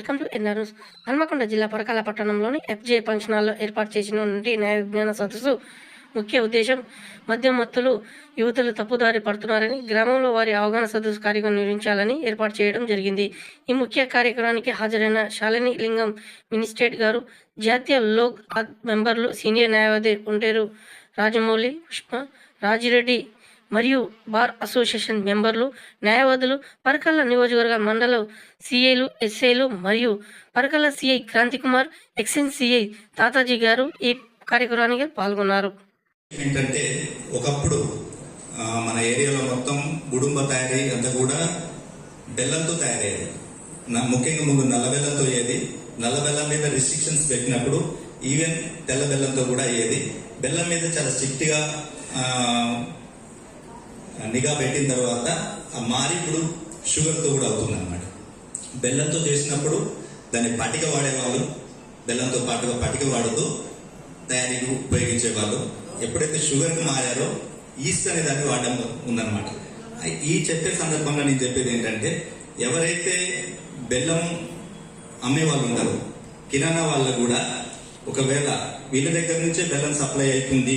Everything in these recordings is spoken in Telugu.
Welcome to NR news Hanmakonda జిల్లా పరకాల పట్టణంలోని ఎఫ్జే ఫంక్షన్ హాల్లో ఏర్పాటు చేసిన న్యాయ విజ్ఞాన సదస్సు ముఖ్య ఉద్దేశం మద్యం మత్తులు యువతులు తప్పుదారి పడుతున్నారని గ్రామంలో వారి అవగాహన సదస్సు కార్యక్రమం నిర్వహించాలని ఏర్పాటు చేయడం జరిగింది. ఈ ముఖ్య కార్యక్రమానికి హాజరైన శాలిని లింగం మినిస్ట్రేట్ గారు జాతీయ లోక్ మెంబర్లు సీనియర్ న్యాయవాది ఉండేరు రాజమౌళి పుష్ప రాజిరెడ్డి మరియు బార్ అసోసియేషన్ మెంబర్లు న్యాయవాదులు పరకల్ల నియోజకవర్గ మండల సిఐలు ఎస్ఐలు మరియు Parakala CI Kranthi Kumar excise CI Tataji గారు ఈ కార్యక్రమానికి పాల్గొన్నారు. ఏంటంటే ఒకప్పుడు మన ఏరియాలో మొత్తం గుడుంబ తయారీ అంతా కూడా బెల్లంతో తయారయ్యేది. నా- ముఖ్యంగా ముందు నల్ల బెల్లంతో అయ్యేది. నల్ల బెల్లం మీద రిస్ట్రిక్షన్స్ పెట్టినప్పుడు ఈవెన్ తెల్ల బెల్లంతో కూడా అయ్యేది. బెల్లం మీద చాలా స్ట్రిక్ట్గా నిఘా పెట్టిన తర్వాత ఆ మారి ఇప్పుడు షుగర్తో కూడా అవుతుంది అనమాట బెల్లంతో చేసినప్పుడు దాన్ని పటిక వాడేవాళ్ళు బెల్లంతో పాటుగా పటిక వాడుతూ తయారీకి ఉపయోగించేవాళ్ళు. ఎప్పుడైతే షుగర్కి మారారో ఈస్ట్ అనే దాన్ని వాడడం ఉందన్నమాట. ఈ చెప్పే సందర్భంగా నేను చెప్పేది ఏంటంటే ఎవరైతే బెల్లం అమ్మే వాళ్ళు ఉంటారో కిరాణా వాళ్ళు కూడా ఒకవేళ వీళ్ళ దగ్గర నుంచే బెల్లం సప్లై అవుతుంది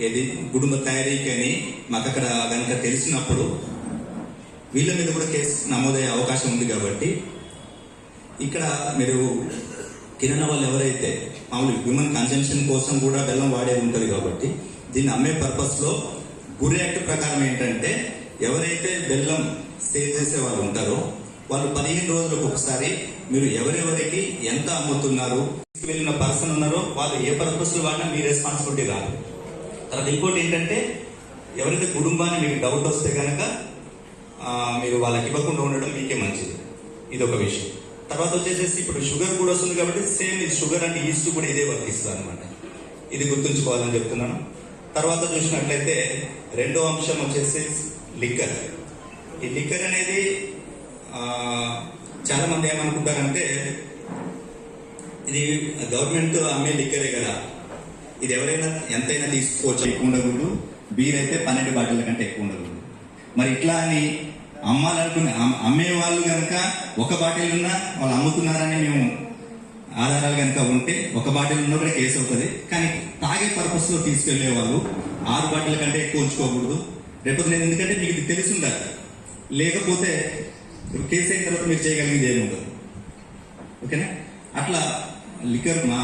ఏది? కుటుంబ తయారీకి అని మాకు అక్కడ కనుక తెలిసినప్పుడు వీళ్ళ మీద కూడా కేసు నమోదయ్యే అవకాశం ఉంది కాబట్టి ఇక్కడ మీరు కిరాణా వాళ్ళు ఎవరైతే మామూలు హ్యూమన్ కన్జంప్షన్ కోసం కూడా బెల్లం వాడేది ఉంటుంది కాబట్టి దీన్ని అమ్మే పర్పస్లో గురి యాక్ట్ ప్రకారం ఏంటంటే ఎవరైతే బెల్లం సేల్ చేసే వాళ్ళు ఉంటారో వాళ్ళు పదిహేను రోజులకు ఒకసారి మీరు ఎవరెవరికి ఎంత అమ్ముతున్నారు వెళ్ళిన పర్సన్ ఉన్నారో వాళ్ళు ఏ పర్పస్లో వాడినా మీ రెస్పాన్సిబిలిటీ రాదు. తర్వాత ఇంకోటి ఏంటంటే ఎవరైతే కుటుంబాన్ని మీకు డౌట్ వస్తే కనుక మీరు వాళ్ళకి ఇవ్వకుండా ఉండడం మీకే మంచిది. ఇది ఒక విషయం. తర్వాత వచ్చేసేసి ఇప్పుడు షుగర్ కూడా వస్తుంది కాబట్టి సేమ్ ఇది షుగర్ అంటే ఈస్ట్ కూడా ఇదే వర్తిస్తుంది అనమాట ఇది గుర్తుంచుకోవాలని చెప్తున్నాను. తర్వాత చూసినట్లయితే రెండో అంశం వచ్చేసి లిక్కర్. ఈ లిక్కర్ అనేది చాలా మంది ఏమనుకుంటారంటే ఇది గవర్నమెంట్ అమ్మే లిక్కరే కదా. ఇది ఎవరైనా ఎంతైనా తీసుకోవచ్చు ఎక్కువ ఉండకూడదు. బీర్ అయితే పన్నెండు బాటిల్ కంటే ఎక్కువ ఉండకూడదు. మరి ఇట్లా అని అమ్మాలనుకునే అమ్మే వాళ్ళు కనుక ఒక బాటిల్ ఉన్నా వాళ్ళు అమ్ముతున్నారని మేము ఆధారాలు కనుక ఉంటే ఒక బాటిల్ ఉన్న కూడా కేసు అవుతుంది. కానీ తాగే పర్పస్లో తీసుకెళ్ళే వాళ్ళు ఆరు బాటిల్ కంటే ఎక్కువ ఉంచుకోకూడదు. రేపు నేను ఎందుకంటే మీకు ఇది తెలిసి ఉండాలి లేకపోతే కేసు అయిన తర్వాత మీరు చేయగలిగింది ఏమి ఉండదు ఓకేనా? అట్లా లిక్కర్ మా